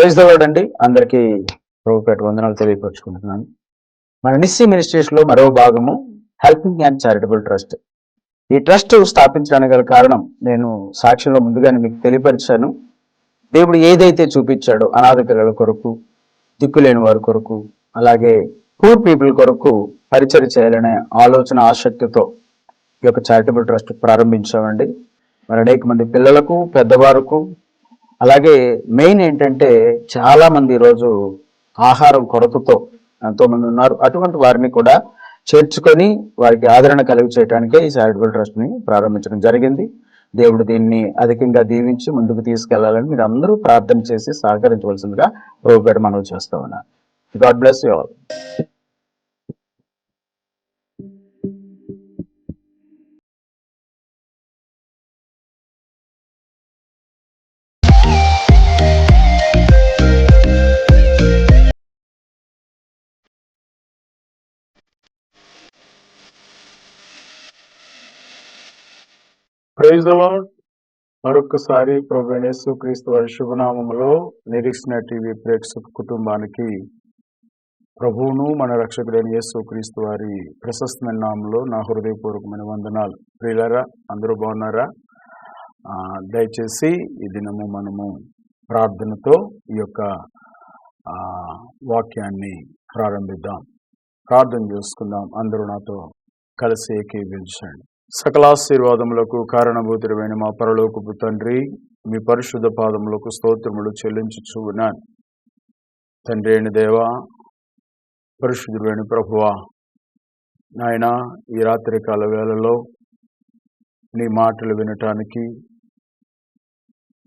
Praise అండి. అందరికీ ప్రభుపేట వందనాలు తెలియపరుచుకుంటున్నాను. మన నిస్సీ మినిస్ట్రీస్లో మరో భాగము హెల్పింగ్ అండ్ చారిటబుల్ ట్రస్ట్ ఈ ట్రస్ట్ స్థాపించడానికి గల కారణం నేను సాక్ష్యంలో ముందుగానే మీకు తెలియపరిచాను. దేవుడు ఏదైతే చూపించాడో అనాథ పిల్లల కొరకు దిక్కులేని వారి కొరకు అలాగే పూర్ పీపుల్ కొరకు పరిచయం చేయాలనే ఆలోచన ఆసక్తితో ఈ యొక్క చారిటబుల్ ట్రస్ట్ ప్రారంభించామండి. మరి అనేక మంది పిల్లలకు పెద్దవారుకు అలాగే మెయిన్ ఏంటంటే చాలా మంది ఈరోజు ఆహారం కొరతతో ఎంతో మంది ఉన్నారు. అటువంటి వారిని కూడా చేర్చుకొని వారికి ఆదరణ కలిగి చేయడానికే ఈ చారిటబుల్ ట్రస్ట్ని ప్రారంభించడం జరిగింది. దేవుడు దీన్ని అధికంగా దీవించి ముందుకు తీసుకెళ్ళాలని మీరు అందరూ ప్రార్థన చేసి సహకరించవలసిందిగా ప్రభుపేట మనవి చేస్తా ఉన్నారు. God bless you all. Praise award మరొకసారి ప్రభు యేసు క్రీస్తు వారి శుభనామములో నిరీక్షణ టీవీ ప్రేక్షక కుటుంబానికి ప్రభువును మన రక్షకుడైన యేసు క్రీస్తు వారి ప్రశస్తమైన నామంలో నా హృదయపూర్వకమైన వందనాలు. ప్రియులరా అందరూ బాగున్నారా? దయచేసి ఈ దినము మనము ప్రార్థనతో ఈ యొక్క వాక్యాన్ని ప్రారంభిద్దాం. ప్రార్థన చేసుకుందాం. అందరూ నాతో కలిసి ఏకీవించండి సకలాశీర్వాదములకు కారణభూతుడమైన మా పరలోకపు తండ్రి మీ పరిశుద్ధ పాదములకు స్తోత్రములు చెల్లించుచు ఉన్నాను తండ్రి అయిన దేవా పరిశుద్ధుడైన ప్రభువా నాయన ఈ రాత్రికాల వేళలో నీ మాటలు వినటానికి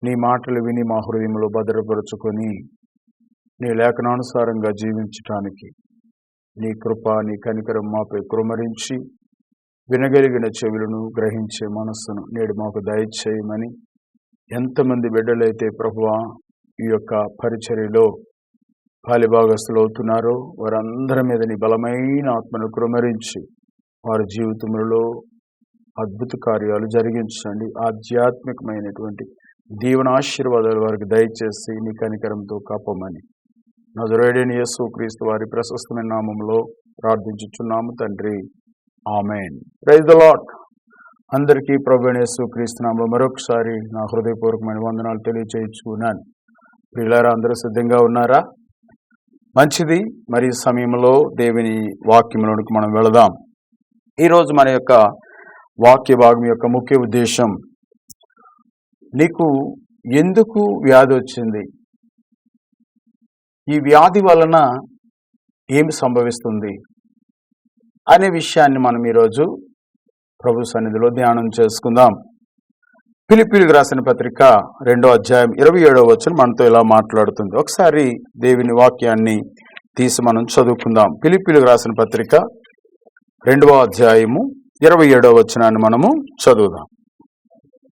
నీ మాటలు విని మా హృదయంలో భద్రపరుచుకొని నీ లేఖనానుసారంగా జీవించటానికి నీ కృప నీ కనికరం మాపై కురుమరించి వినగలిగిన చెవులను గ్రహించే మనస్సును నేడు మాకు దయచేయమని ఎంతమంది బిడ్డలైతే ప్రభువా ఈ యొక్క పరిచర్యలో పాలిభాగస్తులు అవుతున్నారో వారందరి మీద నీ బలమైన ఆత్మను కుమరించి వారి జీవితంలో అద్భుత కార్యాలు జరిగించండి. ఆధ్యాత్మికమైనటువంటి దీవెన ఆశీర్వాదాలు వారికి దయచేసి నీ కనికరంతో కాపమని నజరేడేని యేసు క్రీస్తు వారి ప్రశస్తమైన నామంలో ప్రార్థించుచున్నాము తండ్రి. ఆమెన్. ప్రైజ్ ద లాట్ అందరికీ ప్రభుణేసు క్రీస్తునామలో మరొకసారి నా హృదయపూర్వకమైన వందనాలు తెలియచేయించుకున్నాను ప్రియులారా అందరూ సిద్ధంగా ఉన్నారా? మంచిది. మరి సమయంలో దేవుని వాక్యంలోనికి మనం వెళదాం. ఈరోజు మన యొక్క వాక్య భాగం యొక్క ముఖ్య ఉద్దేశం నీకు ఎందుకు వ్యాధి వచ్చింది? ఈ వ్యాధి వలన ఏమి సంభవిస్తుంది? అనే విషయాన్ని మనం ఈరోజు ప్రభు సన్నిధిలో ధ్యానం చేసుకుందాం. పిలిపిలికి రాసిన పత్రిక రెండో అధ్యాయం ఇరవై ఏడవ వచ్చిన మనతో ఇలా మాట్లాడుతుంది. ఒకసారి దేవుని వాక్యాన్ని తీసి మనం చదువుకుందాం. పిలిపిలికి రాసిన పత్రిక రెండవ అధ్యాయము ఇరవై ఏడో వచనాన్ని మనము చదువుదాం.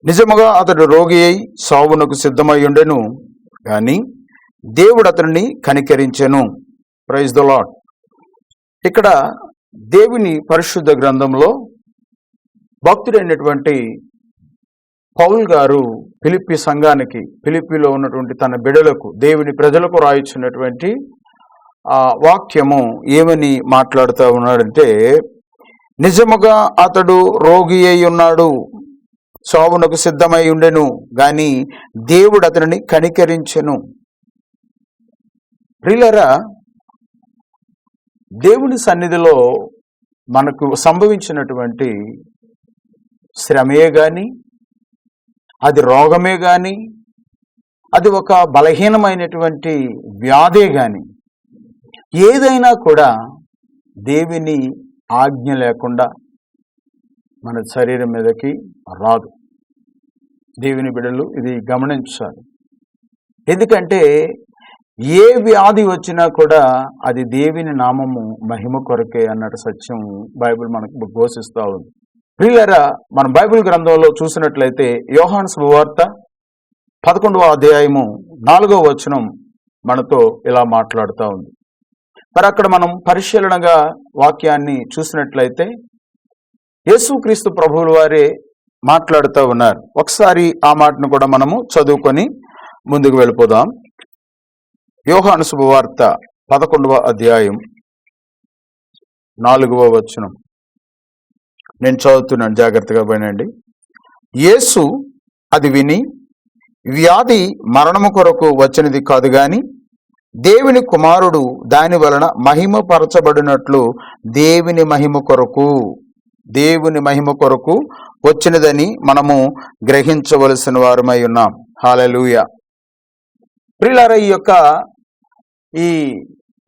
నిజముగా అతడు రోగి అయి సావునకు సిద్ధమై ఉండెను గాని దేవుడు అతనిని కనికరించెను. ప్రైజ్ ద లాడ్ ఇక్కడ దేవుని పరిశుద్ధ గ్రంథంలో భక్తుడైనటువంటి పౌల్ గారు ఫిలిప్పి సంఘానికి పిలిపిలో ఉన్నటువంటి తన బిడలకు దేవుని ప్రజలకు రాయించినటువంటి ఆ వాక్యము ఏమని మాట్లాడుతూ ఉన్నాడంటే నిజముగా అతడు రోగి అయి ఉన్నాడు సావునకు సిద్ధమై ఉండెను గాని దేవుడు అతనిని కనికరించెను. ప్రిలరా దేవుని సన్నిధిలో మనకు సంభవించినటువంటి శ్రమే గాని అది రోగమే గాని అది ఒక బలహీనమైనటువంటి వ్యాధే గాని ఏదైనా కూడా దేవిని ఆజ్ఞ లేకుండా మన శరీరం మీదకి రాదు. దేవుని బిడలు ఇది గమనించాలి. ఎందుకంటే ఏ వ్యాధి వచ్చినా కూడా అది దేవుని నామము మహిమ కొరకే అన్నట్టు సత్యం బైబిల్ మనకు ఘోషిస్తూ ఉంది. ప్రియులరా మన బైబిల్ గ్రంథంలో చూసినట్లయితే యోహాన్ శుభవార్త పదకొండవ అధ్యాయము నాలుగవ వచనం మనతో ఇలా మాట్లాడుతూ ఉంది. మరి అక్కడ మనం పరిశీలనగా వాక్యాన్ని చూసినట్లయితే యేసుక్రీస్తు ప్రభువుల వారే మాట్లాడుతూ ఉన్నారు. ఒకసారి ఆ మాటను కూడా మనము చదువుకొని ముందుకు వెళ్ళిపోదాం. యోహాను శుభవార్త పదకొండవ అధ్యాయం నాలుగవ వచనం. నేను చదువుతున్నాను జాగ్రత్తగా పోయినండి యేసు అది విని వ్యాధి మరణము కొరకు వచ్చినది కాదు గాని దేవుని కుమారుడు దాని వలన మహిమపరచబడినట్లు దేవుని మహిమ కొరకు దేవుని మహిమ కొరకు వచ్చినదని మనము గ్రహించవలసిన వారమై ఉన్నాం. హాలలుయ. ప్రిలార ఈ యొక్క ఈ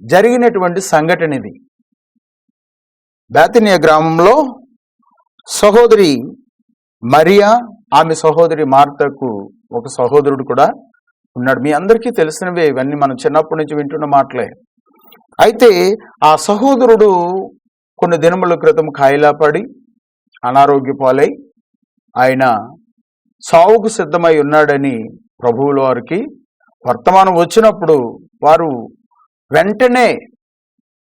జరిగినటువంటి సంఘటన ఇది బేతనీయ గ్రామంలో సహోదరి మరియా ఆమె సహోదరి మార్తకు ఒక సహోదరుడు కూడా ఉన్నాడు. మీ అందరికీ తెలిసినవే ఇవన్నీ మనం చిన్నప్పటి నుంచి వింటున్న మాటలే. అయితే ఆ సహోదరుడు కొన్ని దినముల క్రితం కాయిలా పడి అనారోగ్య పాలై ఆయన సావుకు సిద్ధమై ఉన్నాడని ప్రభువుల వారికి వర్తమానం వచ్చినప్పుడు వారు వెంటనే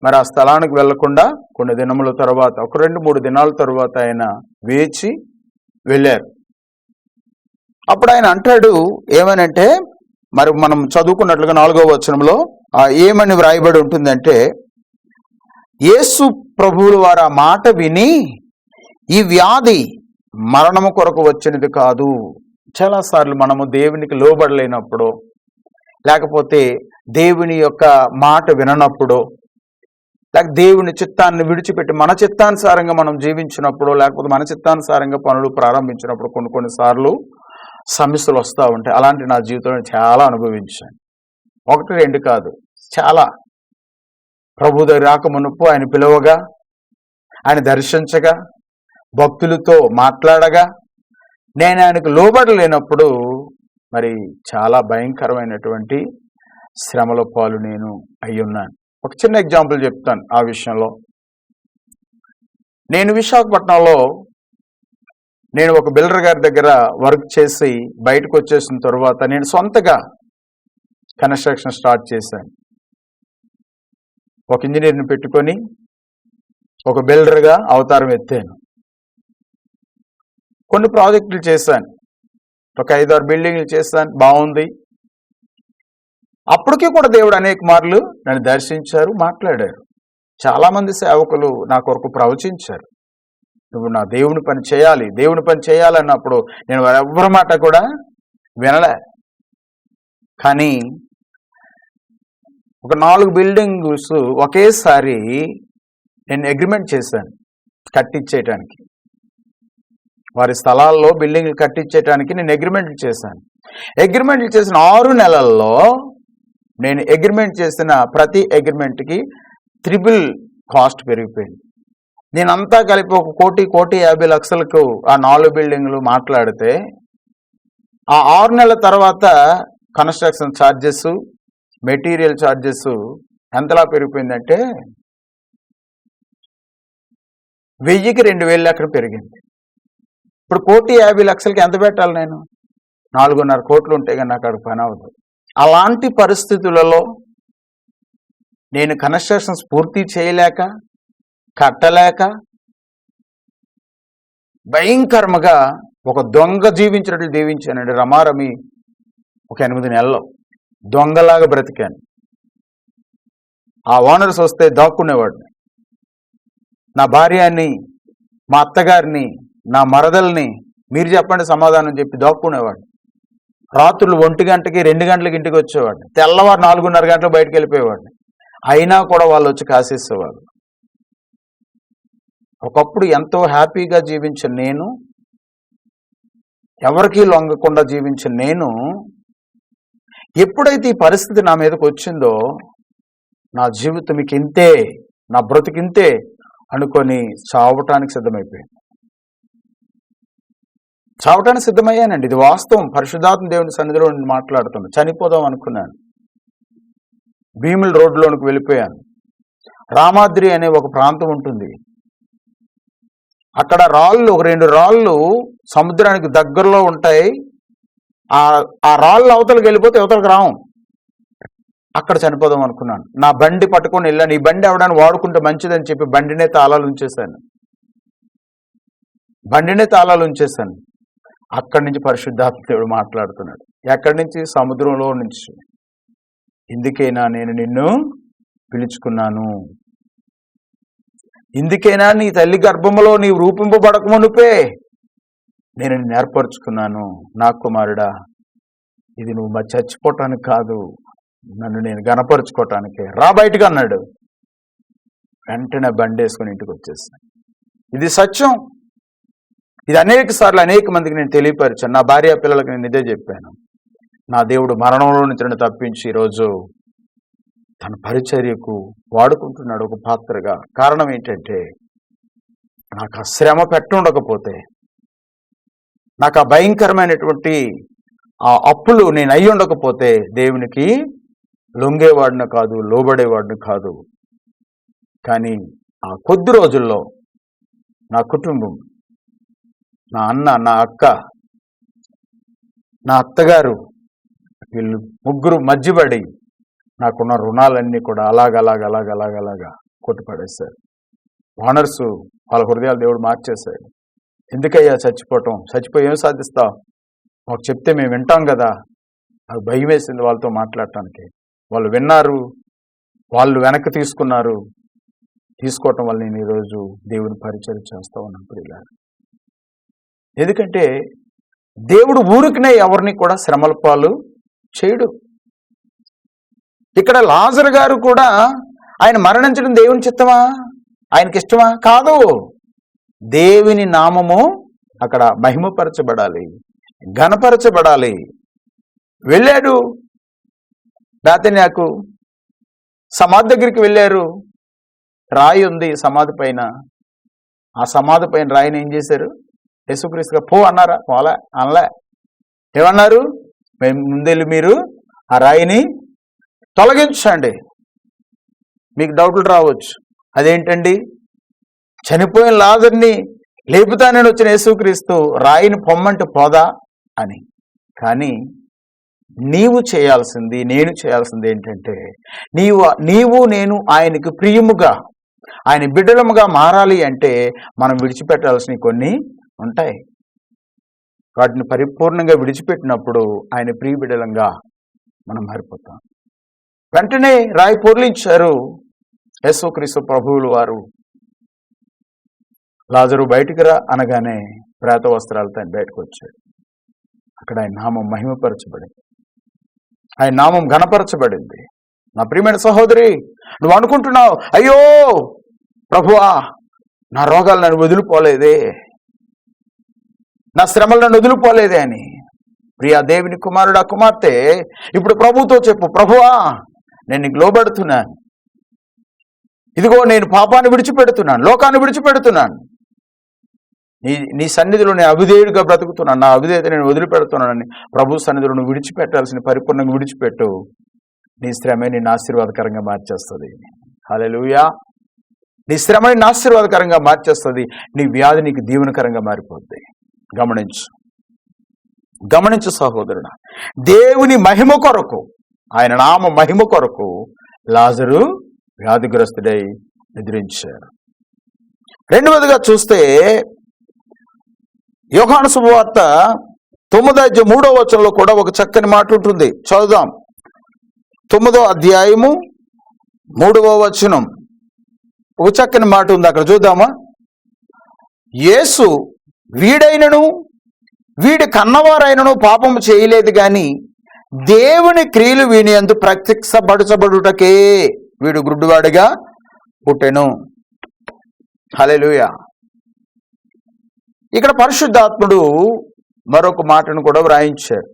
మరి ఆ స్థలానికి వెళ్ళకుండా కొన్ని దినముల తర్వాత ఒక రెండు మూడు దినాల తర్వాత ఆయన వేచి వెళ్ళారు. అప్పుడు ఆయన అంటాడు ఏమనంటే మరి మనం చదువుకున్నట్లుగా నాలుగో వచనంలో ఆ ఏమని వ్రాయబడి ఉంటుందంటే యేసు ప్రభువులు వారు ఆ మాట విని ఈ వ్యాధి మరణము కొరకు వచ్చినది కాదు. చాలాసార్లు మనము దేవునికి లోబడలేనప్పుడు లేకపోతే దేవుని యొక్క మాట విననప్పుడు లేక దేవుని చిత్తాన్ని విడిచిపెట్టి మన చిత్తానుసారంగా మనం జీవించినప్పుడు లేకపోతే మన చిత్తానుసారంగా పనులు ప్రారంభించినప్పుడు కొన్ని కొన్నిసార్లు సమస్యలు వస్తూ ఉంటాయి. అలాంటి నా జీవితంలో చాలా అనుభవించాను. ఒకటి రెండు కాదు. చాలా. ప్రభు దగ్గర రాక మునుపు ఆయన పిలువగా ఆయన దర్శించగా భక్తులతో మాట్లాడగా నేను ఆయనకు లోబడలేనప్పుడు మరి చాలా భయంకరమైనటువంటి శ్రమల పాలు నేను అయ్యున్నాను. ఒక చిన్న ఎగ్జాంపుల్ చెప్తాను ఆ విషయంలో. నేను విశాఖపట్నంలో నేను ఒక బిల్డర్ గారి దగ్గర వర్క్ చేసి బయటకు వచ్చేసిన తర్వాత నేను సొంతగా కన్స్ట్రక్షన్ స్టార్ట్ చేశాను. ఒక ఇంజనీర్ని పెట్టుకొని ఒక బిల్డర్గా అవతారం ఎత్తాను. కొన్ని ప్రాజెక్టులు చేశాను. ఒక ఐదారు బిల్డింగ్లు చేశాను. బాగుంది. అప్పటికీ కూడా దేవుడు అనేక మార్లు నన్ను దర్శించారు మాట్లాడారు. చాలామంది సేవకులు నా కొరకు ప్రవచించారు. నువ్వు నా దేవుని పని చేయాలి దేవుని పని చేయాలన్నప్పుడు నేను ఎవరి మాట కూడా వినలే. కానీ ఒక నాలుగు బిల్డింగ్స్ ఒకేసారి నేను అగ్రిమెంట్ చేశాను కట్టించేయటానికి వారి స్థలాల్లో బిల్డింగ్లు కట్టించేయటానికి నేను అగ్రిమెంట్లు చేశాను. అగ్రిమెంట్లు చేసిన ఆరు నెలల్లో నేను అగ్రిమెంట్ చేసిన ప్రతి అగ్రిమెంట్కి త్రిబుల్ కాస్ట్ పెరిగిపోయింది. నేనంతా కలిపి ఒక కోటి కోటి యాభై లక్షలకు ఆ నాలుగు బిల్డింగ్లు మాట్లాడితే ఆ ఆరు నెలల తర్వాత కన్స్ట్రక్షన్ ఛార్జెస్ మెటీరియల్ ఛార్జెస్ ఎంతలా పెరిగిపోయిందంటే వెయ్యికి రెండు వేలు అక్కడ పెరిగింది. ఇప్పుడు కోటి యాభై లక్షలకి ఎంత పెట్టాలి నేను? నాలుగున్నర కోట్లు ఉంటే కానీ నాకు అక్కడ పని అవ్వదు అలాంటి పరిస్థితులలో నేను కన్స్ట్రక్షన్స్ పూర్తి చేయలేక కట్టలేక భయంకరంగా ఒక దొంగ జీవించినట్లు దీవించానండి రమారమి ఒక ఎనిమిది నెలలో. దొంగలాగా బ్రతికాను. ఆ ఓనర్స్ వస్తే దాక్కునేవాడిని. నా భార్యని మా అత్తగారిని నా మరదల్ని మీరు చెప్పండి సమాధానం చెప్పి దాక్కునేవాడు రాత్రులు ఒంటి గంటకి రెండు గంటలకి ఇంటికి వచ్చేవాడిని. తెల్లవారు నాలుగున్నర గంటలు బయటకు వెళ్ళిపోయేవాడిని. అయినా కూడా వాళ్ళు వచ్చి కాసేసేవాళ్ళు. ఒకప్పుడు ఎంతో హ్యాపీగా జీవించిన నేను ఎవరికీ లొంగకుండా జీవించిన నేను ఎప్పుడైతే ఈ పరిస్థితి నా మీదకి వచ్చిందో నా జీవితం ఇంతే నా బ్రతికింతే అనుకొని చావటానికి సిద్ధమైపోయింది చావటానికి సిద్ధమయ్యానండి. ఇది వాస్తవం. పరిశుధాత్మ దేవుని సన్నిధిలో నేను మాట్లాడుతున్నాను చనిపోదాం అనుకున్నాను. భీముల రోడ్లోనికి వెళ్ళిపోయాను. రామాద్రి అనే ఒక ప్రాంతం ఉంటుంది. అక్కడ రాళ్ళు ఒక రెండు రాళ్ళు సముద్రానికి దగ్గరలో ఉంటాయి. ఆ ఆ రాళ్ళు అవతలకి వెళ్ళిపోతే అవతలకు రావు. అక్కడ చనిపోదాం అనుకున్నాను. నా బండి పట్టుకొని వెళ్ళాను. ఈ బండి అవడానికి వాడుకుంటే మంచిదని చెప్పి బండినే తాళాలు ఉంచేశాను. బండినే తాళాలు ఉంచేశాను. అక్కడి నుంచి పరిశుద్ధాత్మదేవుడు మాట్లాడుతున్నాడు. ఎక్కడి నుంచి? సముద్రంలో నుంచి. ఇందుకైనా నేను నిన్ను పిలుచుకున్నాను. ఇందుకైనా నీ తల్లి గర్భములో నీ రూపింపబడక మునుపే నేను నిన్ను ఏర్పరచుకున్నాను. నా కుమారుడా ఇది నువ్వు మరి చచ్చిపోవటానికి కాదు. నన్ను నేను గనపరుచుకోవటానికి రా బయటకు అన్నాడు. వెంటనే బండి వేసుకుని ఇంటికి వచ్చేసాను ఇది సత్యం. ఇది అనేక సార్లు అనేక మందికి నేను తెలియపరిచాను. నా భార్య పిల్లలకి నేను ఇదే చెప్పాను. నా దేవుడు మరణంలో నుంచి నన్ను తప్పించి ఈరోజు తన పరిచర్యకు వాడుకుంటున్నాడు ఒక పాత్రగా. కారణం ఏంటంటే నాకు ఆ శ్రమ పెట్టుండకపోతే నాకు ఆ భయంకరమైనటువంటి ఆ అప్పులు నేను అయి ఉండకపోతే దేవునికి లొంగేవాడిని కాదు లోబడేవాడిని కాదు. కానీ ఆ కొద్ది రోజుల్లో నా కుటుంబం నా అన్న నా అక్క నా అత్తగారు వీళ్ళు ముగ్గురు మధ్యపడి నాకున్న రుణాలన్నీ కూడా అలాగ అలాగ అలాగ అలాగ అలాగా కొట్టుపడేశారు. ఓనర్స్ వాళ్ళ హృదయాలు దేవుడు మార్చేశాడు. ఎందుకయ్యా చచ్చిపోవటం? చచ్చిపోయి ఏం సాధిస్తావు? మాకు చెప్తే మేము వింటాం కదా. నాకు భయం వేసింది వాళ్ళతో మాట్లాడటానికి. వాళ్ళు విన్నారు వాళ్ళు వెనక్కి తీసుకున్నారు. తీసుకోవటం వల్ల నేను ఈరోజు దేవుని పరిచయం చేస్తా ఉన్నాను ప్రియులారా. ఎందుకంటే దేవుడు ఊరికనే ఎవరిని కూడా శ్రమల పాలు చేయడు. ఇక్కడ లాజర్ గారు కూడా ఆయన మరణించడం దేవుని చిత్తమా? ఆయనకి ఇష్టమా? కాదు. దేవుని నామము అక్కడ మహిమపరచబడాలి ఘనపరచబడాలి. వెళ్ళాడు. నాకు సమాధి దగ్గరికి వెళ్ళారు. రాయి ఉంది సమాధి పైన. ఆ సమాధి పైన రాయిని ఏం చేశారు? యేసుక్రీస్తుగా పో అన్నారా? పోలే అనలే. ఏమన్నారు? మేము ముందెళ్ళి మీరు ఆ రాయిని తొలగించండి. మీకు డౌట్లు రావచ్చు. అదేంటండి? చనిపోయిన లాజర్ని లేపుతానని వచ్చిన యేసుక్రీస్తు రాయిని పొమ్మంటే పోదా అని. కానీ నీవు చేయాల్సింది నేను చేయాల్సింది ఏంటంటే నీవు నీవు నేను ఆయనకు ప్రియముగా ఆయన బిడ్డలముగా మారాలి అంటే మనం విడిచిపెట్టాల్సిన కొన్ని ఉంటాయి. వాటిని పరిపూర్ణంగా విడిచిపెట్టినప్పుడు ఆయన ప్రియబిడలంగా మనం మారిపోతాం. వెంటనే రాయి పొర్లించారు యేసుక్రీస్తు ప్రభువులు వారు. లాజరు బయటికి రా అనగానే ప్రేత వస్త్రాలతో ఆయన బయటకు వచ్చాడు అక్కడ ఆయన నామం మహిమపరచబడింది. ఆయన నామం ఘనపరచబడింది. నా ప్రియమైన సహోదరి నువ్వు అనుకుంటున్నావు అయ్యో ప్రభువా నా రోగాలు నన్ను వదిలిపోలేదే. నా శ్రమలు నన్ను వదిలిపోలేదే అని. ప్రియా దేవుని ఆ కుమార్తె ఇప్పుడు ప్రభుతో చెప్పు. ప్రభువా నేను నీకు లోబడుతున్నాను ఇదిగో నేను పాపాన్ని విడిచిపెడుతున్నాను లోకాన్ని విడిచిపెడుతున్నాను. నీ నీ సన్నిధిలో నేను అవిధేయుడిగా బ్రతుకుతున్నాను. నా అవిధేయత నేను వదిలిపెడుతున్నానని ప్రభు సన్నిధిలో నువ్వు విడిచిపెట్టాల్సిన పరిపూర్ణంగా విడిచిపెట్టు. నీ శ్రమే నిన్ను ఆశీర్వాదకరంగా మార్చేస్తుంది. హలెలుయా నీ శ్రమని నాశీర్వాదకరంగా ఆశీర్వాదకరంగా మార్చేస్తుంది. నీ వ్యాధి నీకు దీవెనకరంగా మారిపోద్ది. గమనించు. గమనించు సహోదరుడు. దేవుని మహిమ కొరకు ఆయన నామ మహిమ కొరకు లాజరు వ్యాధిగ్రస్తుడై నిద్రించారు రెండవదిగా చూస్తే యోహాను శుభవార్త తొమ్మిదో అధ్యాయం మూడో వచనంలో కూడా ఒక చక్కని మాట ఉంటుంది. చదువుదాం. తొమ్మిదో అధ్యాయము మూడవ వచనం. ఒక చక్కని మాట ఉంది. అక్కడ చూద్దామా? యేసు వీడైనను వీడి కన్నవారైనను పాపము చేయలేదు గాని దేవుని క్రియలు వీని అందు ప్రత్యక్షపరచబడుటకే వీడు గుడ్డువాడిగా పుట్టెను. హలెలుయ ఇక్కడ పరిశుద్ధాత్ముడు మరొక మాటను కూడా వ్రాయించాడు.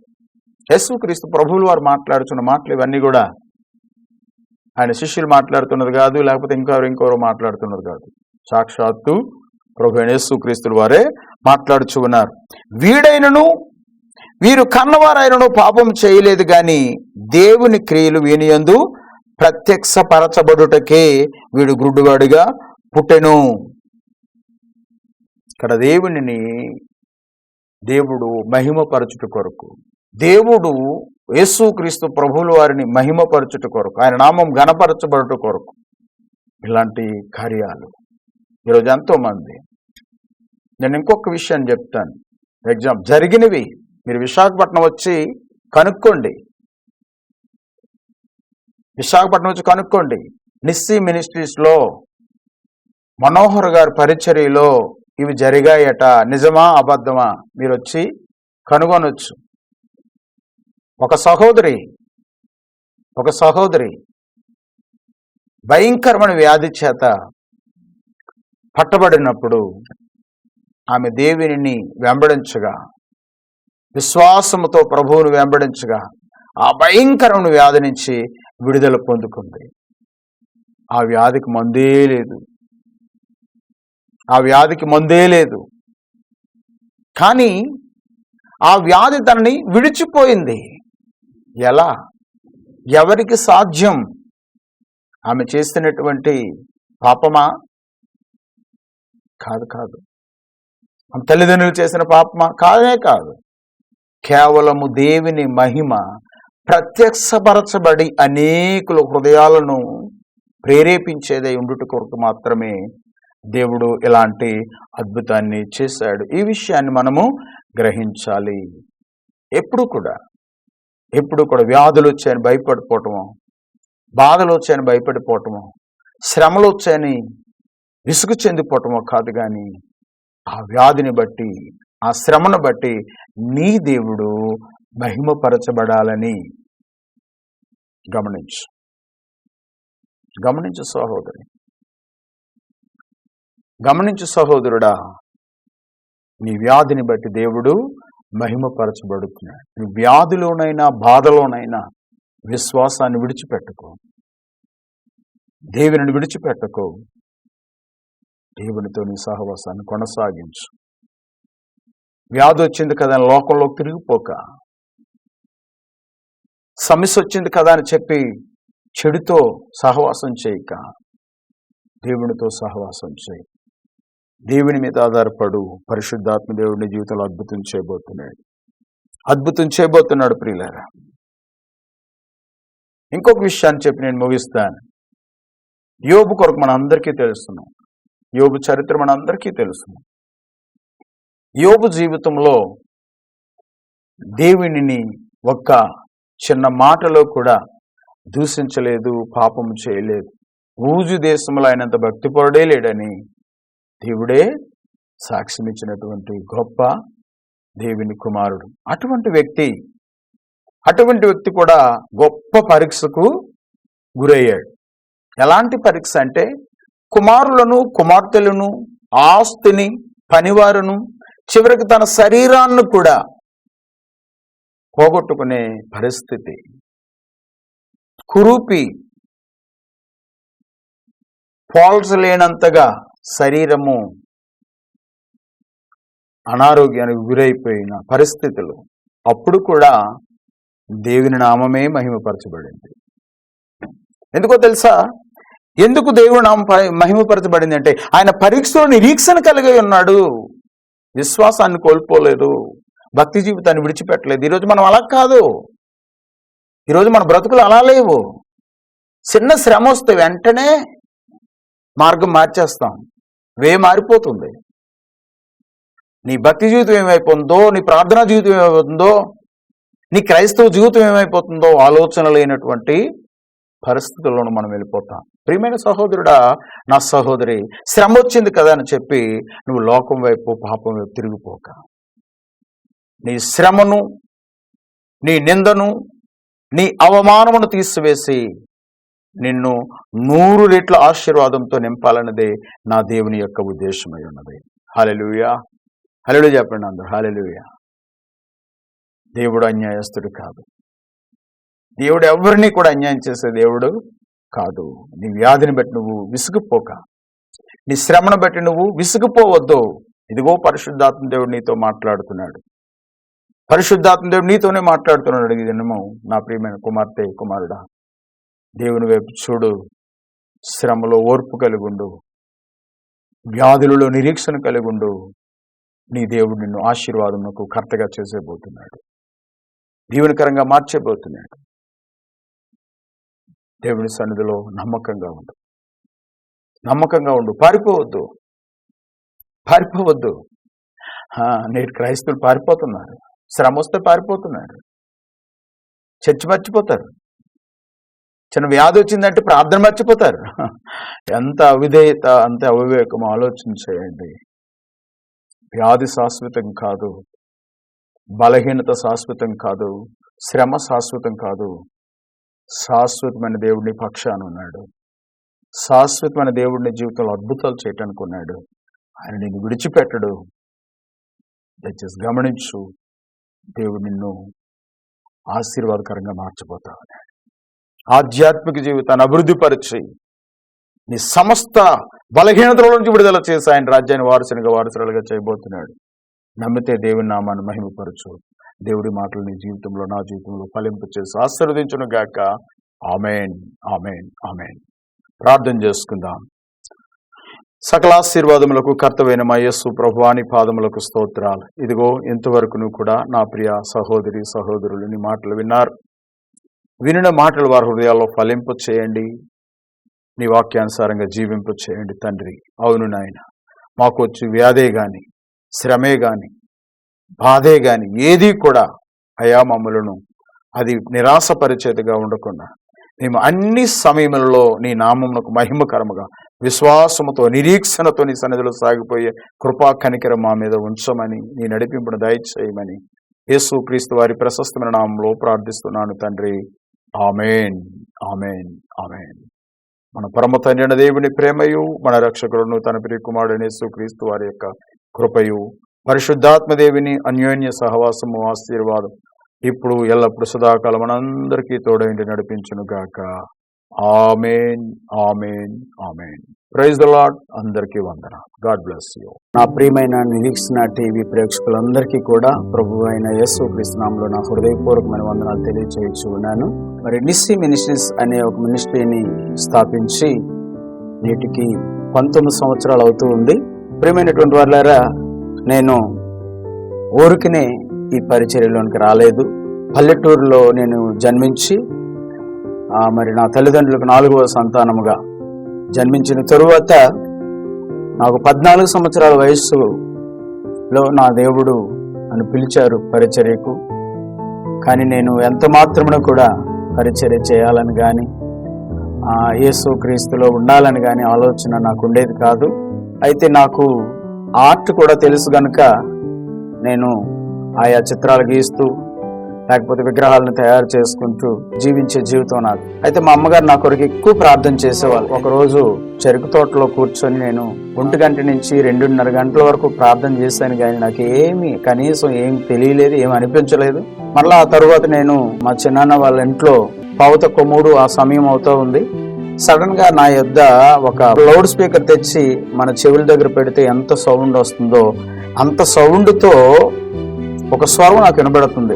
యేసుక్రీస్తు ప్రభువులు వారు మాట్లాడుతున్న మాటలు ఇవన్నీ కూడా ఆయన శిష్యులు మాట్లాడుతున్నది కాదు లేకపోతే ఇంకెవరు ఇంకెవరో మాట్లాడుతున్నది కాదు. సాక్షాత్తు ప్రభు అయిన వారే మాట్లాడుచు ఉన్నారు. వీడైనను వీరు కన్నవారైనను పాపం చేయలేదు గాని దేవుని క్రియలు వీనియందు ప్రత్యక్షపరచబడుటకే వీడు గుడ్డువాడిగా పుట్టెను. ఇక్కడ దేవునిని దేవుడు మహిమపరచుట కొరకు దేవుడు యేసుక్రీస్తు ప్రభువుల వారిని మహిమపరచుట కొరకు ఆయన నామం గణపరచబడుట కొరకు ఇలాంటి కార్యాలు ఈరోజు ఎంతో మంది నేను ఇంకొక విషయాన్ని చెప్తాను. ఎగ్జామ్ జరిగినవి మీరు విశాఖపట్నం వచ్చి కనుక్కోండి. విశాఖపట్నం వచ్చి కనుక్కోండి. నిస్సీ మినిస్ట్రీస్లో మనోహర్ గారి పరిచర్యలో ఇవి జరిగాయట. నిజమా అబద్ధమా? మీరు వచ్చి కనుగొనొచ్చు. ఒక సహోదరి ఒక సహోదరి భయంకరమైన వ్యాధి చేత పట్టబడినప్పుడు ఆమె దేవిని వెంబడించగా విశ్వాసముతో ప్రభువును వెంబడించగా ఆ భయంకరమును వ్యాధి నుంచి విడుదల పొందుకుంది. ఆ వ్యాధికి మందే లేదు. ఆ వ్యాధికి మందే లేదు. కానీ ఆ వ్యాధి తనని విడిచిపోయింది. ఎలా? ఎవరికి సాధ్యం? ఆమె చేస్తున్నటువంటి పాపమా? కాదు కాదు. తల్లిదండ్రులు చేసిన పాపమా? కాదే కాదు. కేవలము దేవుని మహిమ ప్రత్యక్షపరచబడి అనేకుల హృదయాలను ప్రేరేపించేదై ఉండుట కొరకు మాత్రమే దేవుడు ఇలాంటి అద్భుతాన్ని చేశాడు. ఈ విషయాన్ని మనము గ్రహించాలి. ఎప్పుడు కూడా ఎప్పుడు కూడా వ్యాధులు వచ్చాయని భయపడిపోవటము బాధలు వచ్చాయని భయపడిపోవటము శ్రమలు వచ్చాయని విసుగు చెందిపోవటమో కాదు కానీ ఆ వ్యాధిని బట్టి ఆ శ్రమను బట్టి నీ దేవుడు మహిమపరచబడాలని గమనించు. గమనించు సహోదరి. గమనించు సహోదరుడా నీ వ్యాధిని బట్టి దేవుడు మహిమపరచబడుతున్నాడు. నీ వ్యాధిలోనైనా బాధలోనైనా విశ్వాసాన్ని విడిచిపెట్టుకో. దేవుని విడిచిపెట్టుకో. దేవునితో నీ సహవాసాన్ని కొనసాగించు. వ్యాధి వచ్చింది కదా అని లోకంలో తిరిగిపోక. సమస్య వచ్చింది కదా అని చెప్పి చెడుతో సహవాసం చేయక. దేవునితో సహవాసం చేయి. దేవుని మీద ఆధారపడు. పరిశుద్ధాత్మ దేవుడిని జీవితంలో అద్భుతం చేయబోతున్నాడు. అద్భుతం చేయబోతున్నాడు ప్రియులారా. ఇంకొక విషయాన్ని చెప్పి నేను ముగిస్తాను. యోబు కొరకు మన అందరికీ తెలుస్తున్నాం. యోబు చరిత్ర మన అందరికీ తెలుసును యోబు జీవితంలో దేవునిని ఒక్క చిన్న మాటలో కూడా దూషించలేదు పాపం చేయలేదు. ఊజు దేశంలో ఆయనంత భక్తిపరుడే లేడని దేవుడే సాక్ష్యం ఇచ్చినటువంటి గొప్ప దేవుని కుమారుడు. అటువంటి వ్యక్తి అటువంటి వ్యక్తి కూడా గొప్ప పరీక్షకు గురయ్యాడు. ఎలాంటి పరీక్ష అంటే కుమారులను కుమార్తెలను ఆస్తిని పనివారును చివరికి తన శరీరాన్ని కూడా పోగొట్టుకునే పరిస్థితి. కురూపి పోల్చలేనంతగా శరీరము అనారోగ్యానికి గురైపోయిన పరిస్థితులు. అప్పుడు కూడా దేవుని నామమే మహిమపరచబడింది. ఎందుకో తెలుసా? ఎందుకు దేవుడు నామ ప- మహిమపరచబడింది అంటే ఆయన పరీక్షలో నిరీక్షణ కలిగి ఉన్నాడు. విశ్వాసాన్ని కోల్పోలేదు. భక్తి జీవితాన్ని విడిచిపెట్టలేదు. ఈరోజు మనం అలా కాదు. ఈరోజు మన బ్రతుకులు అలా లేవు. చిన్న శ్రమ వస్తే వెంటనే మార్గం మార్చేస్తాం. వే మారిపోతుంది. నీ భక్తి జీవితం ఏమైపోతుందో నీ ప్రార్థనా జీవితం ఏమైపోతుందో నీ క్రైస్తవ జీవితం ఏమైపోతుందో ఆలోచన లేనటువంటి పరిస్థితుల్లోనూ మనం వెళ్ళిపోతాం. ప్రియమైన సహోదరుడా నా సహోదరి శ్రమ వచ్చింది కదా అని చెప్పి నువ్వు లోకం వైపు పాపం వైపు తిరిగిపోక. నీ శ్రమను నీ నిందను నీ అవమానమును తీసివేసి నిన్ను నూరు రెట్ల ఆశీర్వాదంతో నింపాలన్నదే నా దేవుని యొక్క ఉద్దేశమై ఉన్నది. హాలెలుయా హలెలు చెప్పండి అందరు. హాలెలుయా దేవుడు అన్యాయస్తుడు కాదు. దేవుడు ఎవరిని కూడా అన్యాయం చేసే దేవుడు కాదు. నీ వ్యాధిని బట్టి నువ్వు విసుగుపోక. నీ శ్రమను బట్టి నువ్వు విసుగుపోవద్దు. ఇదిగో పరిశుద్ధాత్మ దేవుడు నీతో మాట్లాడుతున్నాడు. పరిశుద్ధాత్మ దేవుడు నీతోనే మాట్లాడుతున్నాడు. ఇది నిన్నము నా ప్రియమైన కుమార్తె కుమారుడా దేవుని వైపు చూడు. శ్రమలో ఓర్పు కలిగుండు. వ్యాధులలో నిరీక్షణ కలిగుండు. నీ దేవుడు నిన్ను ఆశీర్వాదమునకు కర్తగా చేసేబోతున్నాడు దీవెనకరంగా మార్చేబోతున్నాడు. దేవుని సన్నిధిలో నమ్మకంగా ఉండు. నమ్మకంగా ఉండు. పారిపోవద్దు. పారిపోవద్దు. నేటి క్రైస్తవులు పారిపోతున్నారు. శ్రమ వస్తే పారిపోతున్నారు. చర్చి మర్చిపోతారు. చిన్న వ్యాధి వచ్చిందంటే ప్రార్థన మర్చిపోతారు. ఎంత అవిధేయత అంత అవివేకం ఆలోచన చేయండి. వ్యాధి శాశ్వతం కాదు. బలహీనత శాశ్వతం కాదు. శ్రమ శాశ్వతం కాదు. శాశ్వతమైన దేవుడిని పక్షాన ఉన్నాడు. శాశ్వతమైన దేవుడిని జీవితంలో అద్భుతాలు చేయటానికి ఉన్నాడు. ఆయన నిన్ను విడిచిపెట్టడు. దయచేసి గమనించు దేవుడు నిన్ను ఆశీర్వాదకరంగా మార్చిపోతా ఉన్నాడు ఆధ్యాత్మిక జీవితాన్ని అభివృద్ధిపరిచి నీ సమస్త బలహీనతల నుంచి విడుదల చేసి ఆయన రాజ్యాన్ని వారసునిగా వారసులుగా చేయబోతున్నాడు. నమ్మితే దేవుని నామాన్ని మహిమపరచు. దేవుడి మాటలు నీ జీవితంలో నా జీవితంలో ఫలింపు చేసి ఆశీర్వదించును గాక. ఆమెన్. ఆమెన్. ఆమెన్. ప్రార్థన చేసుకుందాం. సకల ఆశీర్వాదములకు కర్తవైన మా ప్రభువాని పాదములకు స్తోత్రాలు. ఇదిగో ఇంతవరకును కూడా నా ప్రియ సహోదరి సహోదరులు నీ మాటలు విన్నారు. వినిన మాటలు వారి హృదయాల్లో ఫలింపు చేయండి. నీ వాక్యానుసారంగా జీవింపు చేయండి తండ్రి. అవును నాయన. మాకు వచ్చి వ్యాధే గాని శ్రమే గాని బాధే గాని ఏది కూడా అయా మమ్మలను అది నిరాశపరిచేదిగా ఉండకుండా మేము అన్ని సమయములలో నీ నామమునకు మహిమకరముగా విశ్వాసముతో నిరీక్షణతో నీ సన్నిధిలో సాగిపోయే కృపా కనికరం మా మీద ఉంచమని నీ నడిపింపును దయచేయమని యేసు క్రీస్తు వారి ప్రశస్తమైన నామంలో ప్రార్థిస్తున్నాను తండ్రి. ఆమెన్. ఆమెన్. ఆమెన్. మన పరమ తండ్రి దేవుని ప్రేమయు మన రక్షకులను తన ప్రియకుమారుడు యేసు క్రీస్తు వారి యొక్క కృపయు పరిశుద్ధాత్మదేవిని అన్యోన్య సహవాసము ఆశీర్వాదం ఇప్పుడు ఎల్లప్పుడు సదాకాలం మనందరికీ తోడైండి నడిపించునుగాక. Amen amen amen. Praise the Lord అందరికీ వందన. God bless you. నా ప్రియమైన నిరీక్షణ టీవీ ప్రేక్షకులందరికీ కూడా ప్రభు అయిన యేసు కృష్ణంలో నా హృదయపూర్వకమైన వందనాలు తెలియచేయచ్చు ఉన్నాను. మరి నిస్సి మినిస్ట్రీస్ అనే ఒక మినిస్ట్రీని స్థాపించి నేటికి పంతొమ్మిది సంవత్సరాలు అవుతూ ఉంది. ప్రియమైనటువంటి వాళ్ళారా నేను ఊరికినే ఈ పరిచర్యలోనికి రాలేదు. పల్లెటూరులో నేను జన్మించి మరి నా తల్లిదండ్రులకు నాలుగవ సంతానముగా జన్మించిన తరువాత నాకు పద్నాలుగు సంవత్సరాల వయస్సులో నా దేవుడు అని పిలిచారు పరిచర్యకు. కానీ నేను ఎంత మాత్రమున కూడా పరిచర్య చేయాలని కానీ యేసు క్రీస్తులో ఉండాలని కానీ ఆలోచన నాకు ఉండేది కాదు. అయితే నాకు ఆర్ట్ కూడా తెలుసు కనుక నేను ఆయా చిత్రాలు గీస్తూ లేకపోతే విగ్రహాలను తయారు చేసుకుంటూ జీవించే జీవితం నాకు అయితే మా అమ్మగారు నా కొరకు ఎక్కువ ప్రార్థన చేసేవాళ్ళు. ఒకరోజు చెరుకు తోటలో కూర్చొని నేను ఒంటి గంట నుంచి రెండున్నర గంటల వరకు ప్రార్థన చేశాను కానీ నాకు ఏమి కనీసం ఏం తెలియలేదు ఏం అనిపించలేదు. మళ్ళీ ఆ తర్వాత నేను మా చిన్నాన్న వాళ్ళ ఇంట్లో పావుత మూడు ఆ సమయం అవుతూ ఉంది. సడన్గా నా యొద్ద ఒక లౌడ్ స్పీకర్ తెచ్చి మన చెవుల దగ్గర పెడితే ఎంత సౌండ్ వస్తుందో అంత సౌండ్తో ఒక స్వరం నాకు వినబడుతుంది.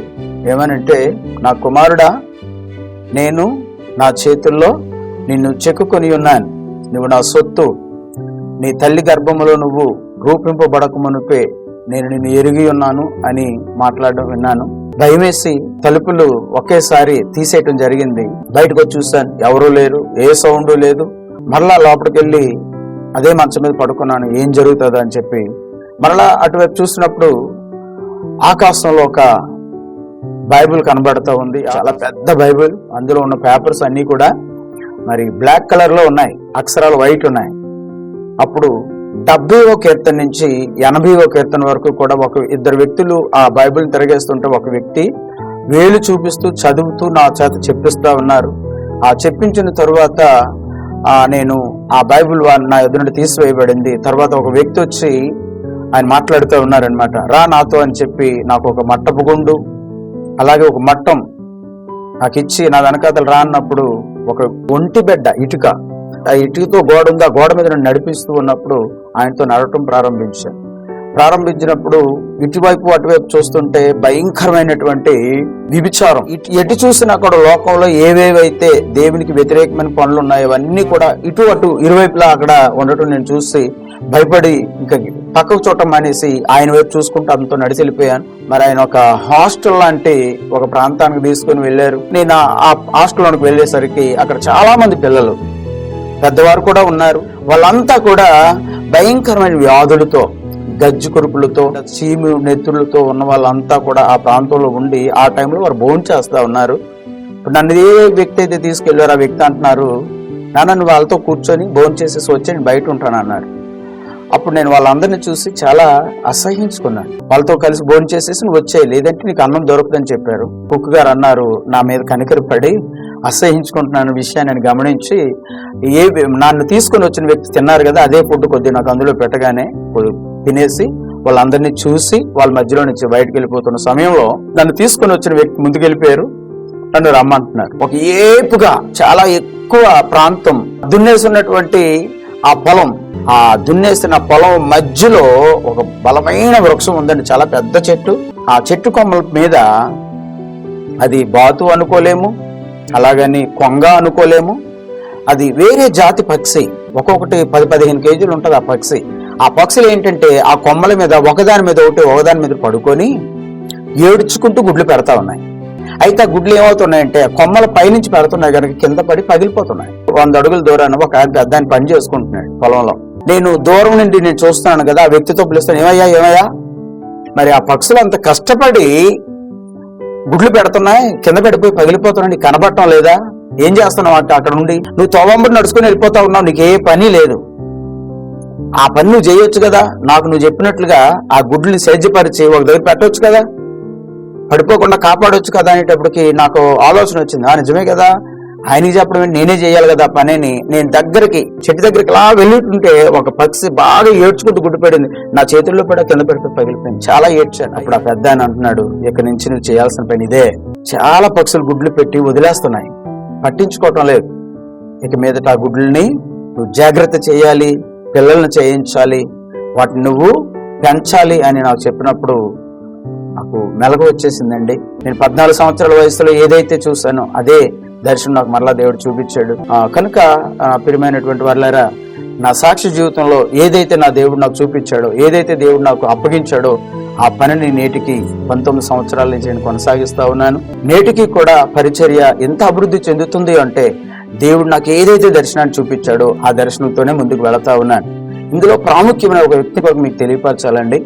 ఏమనంటే నా కుమారుడా నేను నా చేతుల్లో నిన్ను చెక్కుకొని ఉన్నాను. నువ్వు నా సొత్తు. నీ తల్లి గర్భములో నువ్వు రూపింపబడక మునుపే నేను నిన్ను ఎరిగి ఉన్నాను అని మాట్లాడడం విన్నాను. భయమేసి తలుపులు ఒకేసారి తీసేయటం జరిగింది. బయటకు వచ్చి చూస్తాను ఎవరూ లేరు ఏ సౌండ్ లేదు. మరలా లోపలికి వెళ్ళి అదే మంచం మీద పడుకున్నాను ఏం జరుగుతుందో అని చెప్పి. మరలా అటువైపు చూసినప్పుడు ఆకాశంలో ఒక బైబిల్ కనబడుతూ ఉంది. చాలా పెద్ద బైబిల్. అందులో ఉన్న పేపర్స్ అన్నీ కూడా మరి బ్లాక్ కలర్లో ఉన్నాయి. అక్షరాలు వైట్ ఉన్నాయి. అప్పుడు డెబ్బైవ కీర్తన నుంచి ఎనభైవ కీర్తన వరకు కూడా ఒక ఇద్దరు వ్యక్తులు ఆ బైబిల్ తిరగేస్తుంటే ఒక వ్యక్తి వేలు చూపిస్తూ చదువుతూ నా చేత చెప్పిస్తూ ఉన్నారు. ఆ చెప్పించిన తరువాత నేను ఆ బైబిల్ నా ఎదురు నుండి తీసివేయబడింది. తర్వాత ఒక వ్యక్తి వచ్చి ఆయన మాట్లాడుతూ ఉన్నారనమాట రా నాతో అని చెప్పి నాకు ఒక మట్టపు గుండు అలాగే ఒక మట్టం నాకు ఇచ్చి నా వెనకాతలు రా అన్నప్పుడు ఒక ఒంటి బిడ్డ ఇటుక. ఆ ఇటుకతో గోడ ఉంది? ఆ గోడ మీద నడిపిస్తూ ఉన్నప్పుడు ఆయనతో నడవటం ప్రారంభించాను ప్రారంభించినప్పుడు ఇటువైపు అటువైపు చూస్తుంటే భయంకరమైనటువంటి విభిచారం ఇటు ఎటు చూసినా కూడా లోకంలో ఏవేవైతే దేవునికి వ్యతిరేకమైన పనులు ఉన్నాయో అవన్నీ కూడా ఇటు అటు ఇరువైపులా అక్కడ ఉండటం నేను చూసి భయపడి ఇంకా పక్కకు చూడటం మానేసి ఆయన వైపు చూసుకుంటూ అంతా నడిచి వెళ్ళిపోయాను. మరి ఆయన ఒక హాస్టల్ లాంటి ఒక ప్రాంతానికి తీసుకుని వెళ్ళారు. నేను ఆ- ఆ హాస్టల్లోకి వెళ్ళేసరికి అక్కడ చాలా మంది పిల్లలు పెద్దవారు కూడా ఉన్నారు. వాళ్ళంతా కూడా భయంకరమైన వ్యాధులతో గజ్జి కురుపులతో చీమి నెత్తులతో ఉన్న వాళ్ళంతా కూడా ఆ ప్రాంతంలో ఉండి ఆ టైంలో వారు భోజనం చేస్తూ ఉన్నారు. ఇప్పుడు నన్ను ఏ వ్యక్తి అయితే తీసుకెళ్ళారు ఆ వ్యక్తి అంటున్నారు నన్ను వాళ్ళతో కూర్చొని భోజనం చేసేసి వచ్చి నేను బయట ఉంటాను అన్నారు అప్పుడు నేను వాళ్ళందరినీ చూసి చాలా అసహించుకున్నాను. వాళ్ళతో కలిసి భోజనం చేసేసి నువ్వు వచ్చేయి లేదంటే నీకు అన్నం దొరకదని చెప్పారు. కుక్ గారు అన్నారు నా మీద కనికర పడి అసహించుకుంటున్నాను విషయాన్ని నేను గమనించి ఏ నన్ను తీసుకొని వచ్చిన వ్యక్తి తిన్నారు కదా అదే ఫుడ్ కొద్దిగా నాకు అందులో పెట్టగానే తినేసి వాళ్ళందరినీ చూసి వాళ్ళ మధ్యలో నుంచి బయటకు వెళ్ళిపోతున్న సమయంలో నన్ను తీసుకొని వచ్చిన వ్యక్తి ముందుకు వెళ్ళిపోయారు. నన్ను రమ్మంటున్నారు. ఒక ఏపుగా చాలా ఎక్కువ ప్రాంతం దున్నేసినటువంటి ఆ పొలం ఆ దున్నేసిన పొలం మధ్యలో ఒక బలమైన వృక్షం ఉందండి చాలా పెద్ద చెట్టు. ఆ చెట్టు కొమ్మల మీద అది బాతు అనుకోలేము అలాగని కొంగ అనుకోలేము. అది వేరే జాతి పక్షి. ఒక్కొక్కటి పది పదిహేను కేజీలు ఉంటుంది ఆ పక్షి. ఆ పక్షులు ఏంటంటే ఆ కొమ్మల మీద ఒకదాని మీద ఒకటి ఒకదాని మీద పడుకొని ఏడ్చుకుంటూ గుడ్లు పెడతా ఉన్నాయి. అయితే ఆ గుడ్లు ఏమవుతున్నాయంటే కొమ్మల పైనుంచి పెడుతున్నాయి కనుక కింద పడి పగిలిపోతున్నాయి. వంద అడుగుల దూరాన ఒక దాన్ని పని చేసుకుంటున్నాడు పొలంలో. నేను దూరం నుండి నేను చూస్తున్నాను కదా ఆ వ్యక్తితో పిలుస్తాను ఏమయ్యా ఏమయ్యా? మరి ఆ పక్షులు అంత కష్టపడి గుడ్లు పెడుతున్నాయి కింద పడిపోయి పగిలిపోతున్నాయి నీకు కనబడటం లేదా? ఏం చేస్తున్నావు అంటే అక్కడ నుండి? నువ్వు తోవంబడి నడుచుకుని వెళ్ళిపోతా ఉన్నావు నీకు ఏ పని లేదు. ఆ పని నువ్వు చేయొచ్చు కదా? నాకు నువ్వు చెప్పినట్లుగా ఆ గుడ్లని సేద్యపరిచి ఒక దగ్గర పెట్టవచ్చు కదా? పడిపోకుండా కాపాడొచ్చు కదా అనేటప్పటికి నాకు ఆలోచన వచ్చింది. ఆ నిజమే కదా? ఆయనకి చెప్పడం ఏంటి, నేనే చేయాలి కదా పనిని నేను దగ్గరికి చెట్టు దగ్గరికి అలా వెళ్ళుంటే ఒక పక్షి బాగా ఏడ్చుకుంటూ గుడ్డిపడింది నా చేతుల్లో కూడా కింద పెడితే పగిలిపోయింది. చాలా ఏడ్చాను. అప్పుడు ఆ పెద్ద ఆయన అంటున్నాడు ఇక్కడి నుంచి నువ్వు చేయాల్సిన పని ఇదే. చాలా పక్షులు గుడ్లు పెట్టి వదిలేస్తున్నాయి. పట్టించుకోవటం లేదు. ఇక మీదట ఆ గుడ్లని నువ్వు జాగ్రత్త చేయాలి పిల్లల్ని చేయించాలి వాటిని నువ్వు పెంచాలి అని నాకు చెప్పినప్పుడు నాకు మెలగ వచ్చేసిందండి. నేను పద్నాలుగు సంవత్సరాల వయసులో ఏదైతే చూసానో అదే దర్శనం నాకు మరలా దేవుడు చూపించాడు. కనుక ప్రియమైనటువంటి వాళ్ళారా నా సాక్షి జీవితంలో ఏదైతే నా దేవుడు నాకు చూపించాడో ఏదైతే దేవుడు నాకు అప్పగించాడో ఆ పనిని నేటికి పంతొమ్మిది సంవత్సరాల నుంచి నేను కొనసాగిస్తా ఉన్నాను. నేటికి కూడా పరిచర్య ఎంత అభివృద్ధి చెందుతుంది అంటే దేవుడు నాకు ఏదైతే దర్శనాన్ని చూపించాడో ఆ దర్శనంతోనే ముందుకు వెళతా ఉన్నాను. ఇందులో ప్రాముఖ్యమైన ఒక వ్యక్తి కొరకు మీకు తెలియపరచాలండి.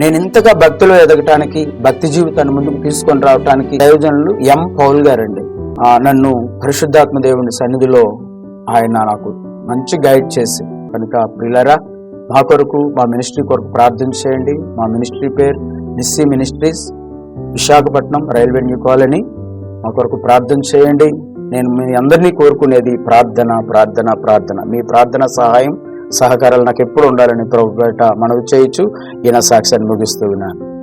నేను ఇంతగా భక్తిలో ఎదగటానికి భక్తి జీవితాన్ని ముందుకు తీసుకొని రావటానికి దైవజనులు ఎం పౌల్ గారండి. నన్ను పరిశుద్ధాత్మ దేవుని సన్నిధిలో ఆయన నాకు మంచి గైడ్ చేసి కనుక ప్రియులరా మా కొరకు మా మినిస్ట్రీ కొరకు ప్రార్థన చేయండి. మా మినిస్ట్రీ పేరు Nissi Ministries Visakhapatnam railway new colony. మా కొరకు ప్రార్థన చేయండి. నేను మీ అందరినీ కోరుకునేది ప్రార్థన ప్రార్థన ప్రార్థన. మీ ప్రార్థన సహాయం సహకారాలు నాకు ఎప్పుడు ఉండాలని ప్రభుపేట మనవి చేయొచ్చు ఈయన సాక్ష్యాన్ని ముగిస్తూ ఉన్నాను.